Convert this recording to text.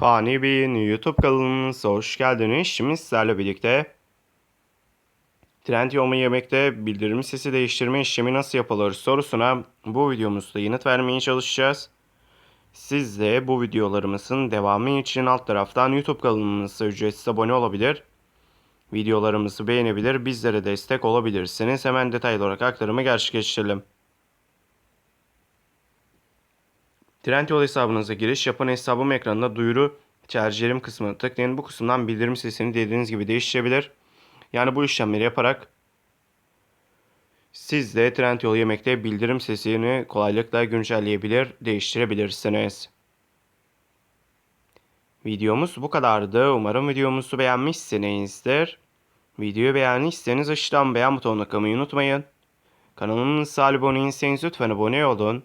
Fani Bey'in YouTube kanalımıza hoş geldiniz. Şimdi sizlerle birlikte Trendyol yemekte bildirim sesi değiştirme işlemi nasıl yapılır sorusuna bu videomuzda yanıt vermeye çalışacağız. Siz de bu videolarımızın devamı için alt taraftan YouTube kanalımıza ücretsiz abone olabilir. Videolarımızı beğenebilir, bizlere destek olabilirsiniz. Hemen detaylı olarak aktarımı gerçekleştirelim. Trendyol hesabınıza giriş yapın hesabım ekranında duyuru tercihlerim kısmına tıklayın. Bu kısımdan bildirim sesini dediğiniz gibi değiştirebilir. Yani bu işlemleri yaparak siz de Trendyol Yemek'te bildirim sesini kolaylıkla güncelleyebilir, değiştirebilirsiniz. Videomuz bu kadardı. Umarım videomuzu beğenmişsinizdir. Videoyu beğendiyseniz aşağıdan beğen butonuna tıklamayı unutmayın. Kanalımıza abone değilseniz lütfen abone olun.